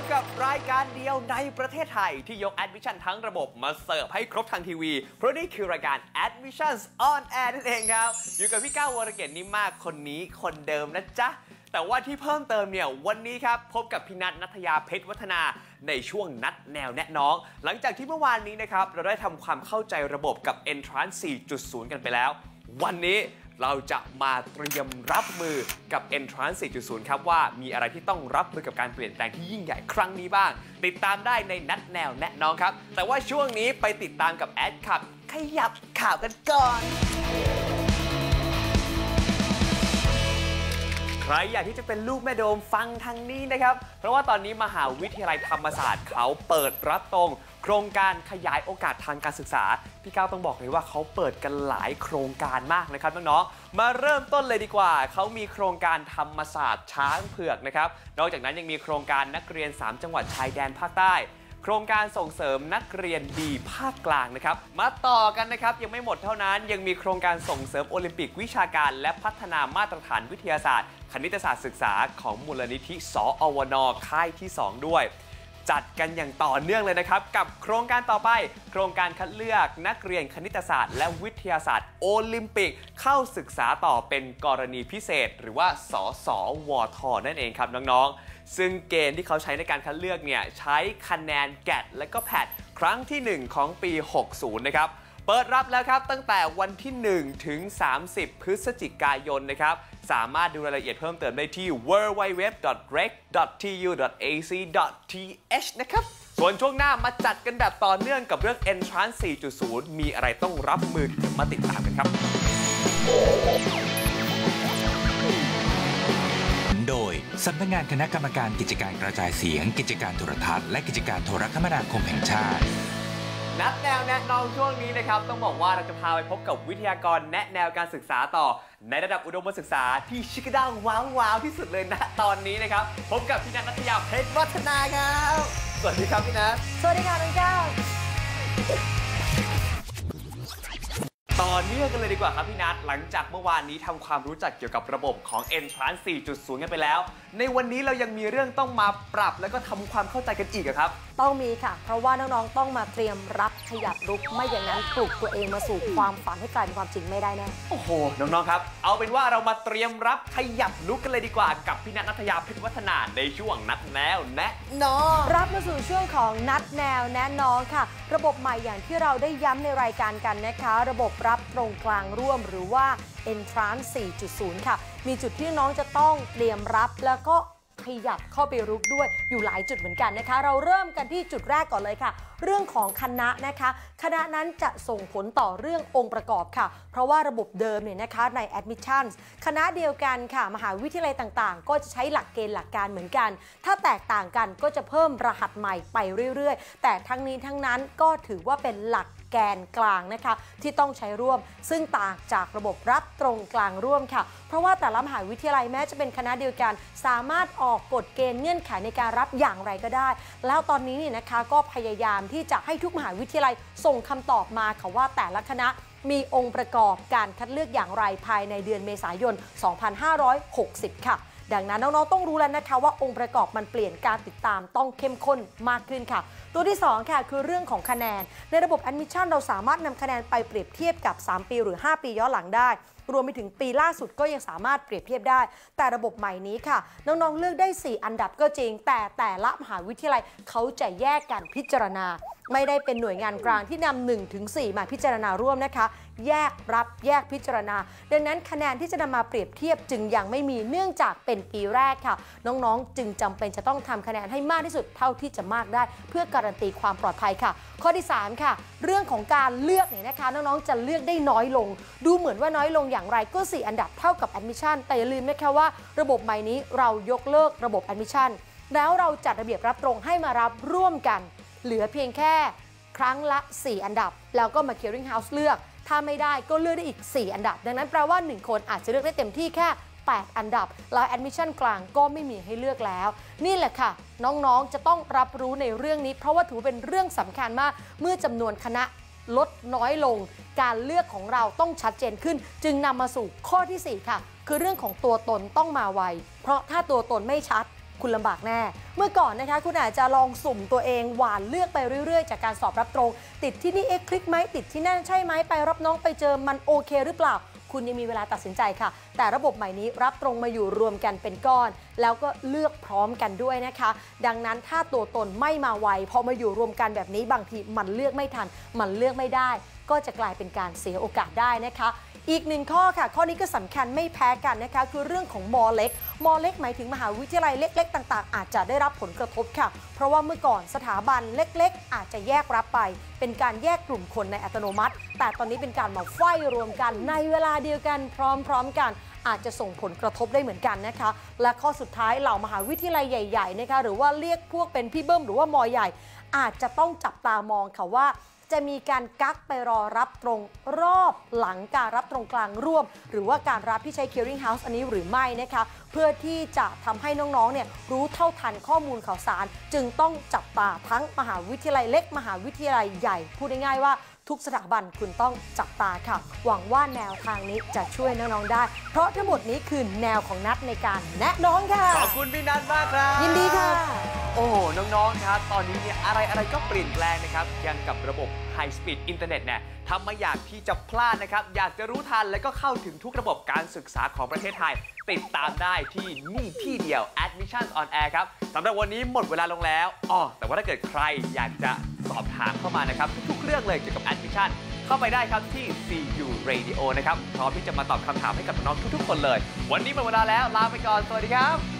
บกับรายการเดียวในประเทศไทย ที่ยกแอดมิชชั่นทั้งระบบมาเสิร์ฟให้ครบทางทีวี เพราะนี่คือรายการ Admissions on Air นั่นเองครับ อยู่กับพี่ก้าววรเกตนิ่มมากคนนี้คนเดิมนะจ๊ะ แต่ว่าที่เพิ่มเติมเนี่ย วันนี้ครับ พบกับพี่นัทนัทยาเพชรวัฒนาในช่วงนัดแนวแนะน้อง หลังจากที่เมื่อวานนี้นะครับ เราได้ทำความเข้าใจระบบกับ Entrance 4.0 กันไปแล้ว วันนี้ เราจะมาเตรียมรับมือกับ Entrance 4.0 ครับ ว่ามีอะไรที่ต้องรับมือกับการเปลี่ยนแปลงที่ยิ่งใหญ่ครั้งนี้บ้าง ติดตามได้ในนัดแนวแนะน้องครับ แต่ว่าช่วงนี้ไปติดตามกับแอดขับ ขยับข่าวกันก่อน รอยากที่จะเป็นลูกแม่โดมฟังทางนี้นะครับ เพราะว่าตอนนี้มหาวิทยาลัยธรรมศาสตร์เขาเปิดรับตรง โครงการขยายโอกาสทางการศึกษา พี่ก้าวต้องบอกเลยว่าเขาเปิดกันหลายโครงการมากนะครับน้องๆมาเริ่มต้นเลยดีกว่า เขามีโครงการธรรมศาสตร์ช้างเผือกนะครับนอกจากนั้นยังมีโครงการนักเรียน 3 จังหวัดชายแดนภาคใต้ โครงการส่งเสริมนักเรียนดีภาคกลางนะครับ มาต่อกันนะครับยังไม่หมดเท่านั้น ยังมีโครงการส่งเสริมโอลิมปิกวิชาการและพัฒนามาตรฐานวิทยาศาสตร์ คณิตศาสตร์ศึกษาของมูลนิธิสอวนค่ายที่ 2 ด้วย จัดกันอย่างต่อเนื่องเลยนะครับ กับโครงการต่อไป โครงการคัดเลือกนักเรียนคณิตศาสตร์ และวิทยาศาสตร์โอลิมปิก เข้าศึกษาต่อเป็นกรณีพิเศษ หรือว่าสสวท นั่นเองครับน้องๆ ซึ่งเกณฑ์ที่เขาใช้ในการคัดเลือกเนี่ยใช้คะแนนแกดและก็แพดครั้งที่ 1 ของปี 60 นะครับ เปิดรับแล้วครับตั้งแต่วันที่ 1 ถึง 30 พฤศจิกายนนะครับ สามารถดูรายละเอียดเพิ่มเติมได้ที่ www.rec.tac.th นะครับ ส่วนช่วงหน้ามาจัดกันแบบต่อเนื่องกับเรื่อง Entrance 4.0 มีอะไรต้องรับมือมาติดตามกันครับ โดยสำนักงานคณะกรรมการกิจการกระจายเสียง กิจการโทรทัศน์และกิจการโทรคมนาคมแห่งชาติ นัดแนวแนะนองช่วงนี้นะครับ ต้องบอกว่าเราจะพาไปพบกับวิทยากรแนะแนวการศึกษาต่อ ในระดับอุดมศึกษาที่ชิคกี้ด้าว้าวว้าวที่สุดเลยนะตอนนี้นะครับ พบกับพี่นัทนัทยาเพชรวัฒนาครับ สวัสดีครับพี่นัทสวัสดีค่ะน้องก้าวต่อเนื่องกันเลยดีกว่าครับพี่นัทหลังจากเมื่อวานนี้ทำความรู้จักเกี่ยวกับระบบของ Entrance 4.0 กันไปแล้ว ในวันนี้เรายังมีเรื่องต้องมาปรับแล้วก็ทำความเข้าใจกันอีกอะครับ ต้องมีค่ะ เพราะว่าน้องๆต้องมาเตรียมรับขยับรุกไม่อย่างนั้นปลุกตัวเองมาสู่ความฝันให้กลายเป็นความจริงไม่ได้แน่โอ้โหน้องๆครับ เอาเป็นว่าเรามาเตรียมรับขยับลุกกันเลยดีกว่ากับพี่นัทนัทยาพิทวัฒนาในช่วงนัดแนวแนะน้องรับมาสู่ช่วงของนัดแนวแนะน้องค่ะ ระบบใหม่อย่างที่เราได้ย้ำในรายการกันนะคะ ระบบรับตรงกลางร่วมหรือว่า Entrance 4.0 ค่ะ มีจุดที่น้องจะต้องเตรียมรับแล้วก็ ขยับเข้าไปรุกด้วยอยู่หลายจุดเหมือนกันนะคะ เราเริ่มกันที่จุดแรกก่อนเลยค่ะ เรื่องของคณะนะคะ คณะนั้นจะส่งผลต่อเรื่ององค์ประกอบค่ะ เพราะว่าระบบเดิมเนี่ยนะคะใน admissions คณะเดียวกันค่ะ มหาวิทยาลัยต่างๆ ก็จะใช้หลักเกณฑ์หลักการเหมือนกัน ถ้าแตกต่างกันก็จะเพิ่มรหัสใหม่ไปเรื่อยๆ แต่ทั้งนี้ทั้งนั้นก็ถือว่าเป็นหลักแกนกลางนะคะ ที่ต้องใช้ร่วม ซึ่งต่างจากระบบรับตรงกลางร่วมค่ะ เพราะว่าแต่ละมหาวิทยาลัยแม้จะเป็นคณะเดียวกัน สามารถออกกฎเกณฑ์เงื่อนไขในการรับอย่างไรก็ได้ แล้วตอนนี้เนี่ยนะคะก็พยายามที่จะให้ทุกมหาวิทยาลัยส่งคำตอบมาค่ะว่าแต่ละคณะมีองค์ประกอบการคัดเลือกอย่างไรภายในเดือนเมษายน 2560 ค่ะ ดังนั้นน้องๆ ต้องรู้แล้วนะคะว่าองค์ประกอบมันเปลี่ยนการติดตามต้องเข้มข้นมากขึ้นค่ะตัวที่ 2 ค่ะ คือเรื่องของคะแนน ในระบบ Admission เราสามารถนำคะแนนไปเปรียบเทียบกับ 3 ปีหรือ 5 ปีย้อนหลังได้ รวมไปถึงปีล่าสุดก็ยังสามารถเปรียบเทียบได้ แต่ระบบใหม่นี้ค่ะ น้องๆเลือกได้ 4 อันดับก็จริง แต่แต่ละมหาวิทยาลัยเขาจะแยกกันพิจารณา ไม่ได้เป็นหน่วยงานกลางที่นำ1ถึง4มาพิจารณาร่วมนะคะ แยกรับแยกพิจารณา ดังนั้นคะแนนที่จะนำมาเปรียบเทียบจึงยังไม่มีเนื่องจากเป็นปีแรกค่ะ น้องๆ จึงจำเป็นจะต้องทำคะแนนให้มากที่สุดเท่าที่จะมากได้ เพื่อกการันตีความปลอดภัยค่ะ ข้อที่ 3 ค่ะ เรื่องของการเลือกเนี่ยนะคะ น้องๆ จะเลือกได้น้อยลง ดูเหมือนว่าน้อยลงอย่างไรก็ 4 อันดับเท่ากับ admission แต่อย่าลืมนะคะว่า ระบบใหม่นี้เรายกเลิกระบบ admission แล้วเราจัดระเบียบรับตรงให้มารับร่วมกัน เหลือเพียงแค่ครั้งละ 4 อันดับ แล้วก็มา clearing house เลือก ถ้าไม่ได้ก็เลือกได้อีก 4 อันดับ ดังนั้นแปลว่า 1 คนอาจจะเลือกได้เต็มที่แค่ 8 อันดับ แล้ว admission กลางก็ไม่มีให้เลือกแล้ว นี่แหละค่ะ น้องๆจะต้องรับรู้ในเรื่องนี้ เพราะว่าถือเป็นเรื่องสำคัญมาก เมื่อจำนวนคณะลดน้อยลง การเลือกของเราต้องชัดเจนขึ้น จึงนำมาสู่ข้อทีสี่ 4 ค่ะ คือเรื่องของตัวตนต้องมาไว เพราะถ้าตัวตนไม่ชัดคุณลำบากแน่ เมื่อก่อนนะคะ คุณอาจจะลองสุ่มตัวเอง หวานเลือกไปเรื่อยๆ จากการสอบรับตรง ติดที่นี่เอ๊ะคลิกไหมติดที่นั่นใช่ไหมไปรับน้องไปเจอมันโอเคหรือเปล่า คุณยังมีเวลาตัดสินใจค่ะ แต่ระบบใหม่นี้รับตรงมาอยู่รวมกันเป็นก้อน แล้วก็เลือกพร้อมกันด้วยนะคะ ดังนั้นถ้าตัวตนไม่มาไวพอมาอยู่รวมกันแบบนี้บางทีมันเลือกไม่ทัน มันเลือกไม่ได้ ก็จะกลายเป็นการเสียโอกาสได้นะคะ อีกหนึ่งข้อค่ะ ข้อนี้ก็สำคัญไม่แพ้กันนะคะ คือเรื่องของมอเล็ก มอเล็กหมายถึงมหาวิทยาลัยเล็ก ๆ ต่าง ๆ อาจจะได้รับผลกระทบค่ะ เพราะว่าเมื่อก่อนสถาบันเล็ก ๆ อาจจะแยกรับไป เป็นการแยกกลุ่มคนในอัตโนมัติ แต่ตอนนี้เป็นการมาไฟรวมกันในเวลาเดียวกันพร้อม ๆ กันอาจจะส่งผลกระทบได้เหมือนกันนะคะ และข้อสุดท้ายเหล่ามหาวิทยาลัยใหญ่ๆนะคะหรือว่าเรียกพวกเป็นพี่เบิ้มหรือว่ามอใหญ่ อาจจะต้องจับตามองค่ะว่า จะมีการกักไปรอรับตรงรอบหลังการรับตรงกลางร่วม หรือว่าการรับที่ใช้ Clearing House อันนี้หรือไม่นะคะ เพื่อที่จะทำให้น้องๆเนี่ยรู้เท่าทันข้อมูลข่าวสาร จึงต้องจับตาทั้งมหาวิทยาลัยเล็ก มหาวิทยาลัยใหญ่พูดง่ายๆว่าทุกสถาบันคุณต้องจับตาค่ะ หวังว่าแนวทางนี้จะช่วยน้องๆได้ เพราะทั้งหมดนี้คือแนวของนัดในการแนะน้องค่ะ ขอบคุณพี่นัทมากครับ ยินดีค่ะ โอ้น้องๆครับ ตอนนี้เนี่ยอะไรอะไรก็เปลี่ยนแปลงนะครับ ยังกับระบบ High Speed Internet เนี่ยทำมาอยากที่จะพลาดนะครับ อยากจะรู้ทันและก็เข้าถึงทุกระบบการศึกษาของประเทศไทย ติดตามได้ที่นี่ที่เดียว Admission on Air ครับสำหรับวันนี้หมดเวลาลงแล้วอ๋อแต่ว่าถ้าเกิดใครอยากจะสอบถามเข้ามานะครับ ทุกๆเรื่องเลยเกี่ยวกับ Admission เข้าไปได้ครับที่ CU Radio นะครับ พร้อมที่จะมาตอบคำถามให้กับน้องทุกๆ คนเลย วันนี้หมดเวลาแล้ว ลาไปก่อน สวัสดีครับ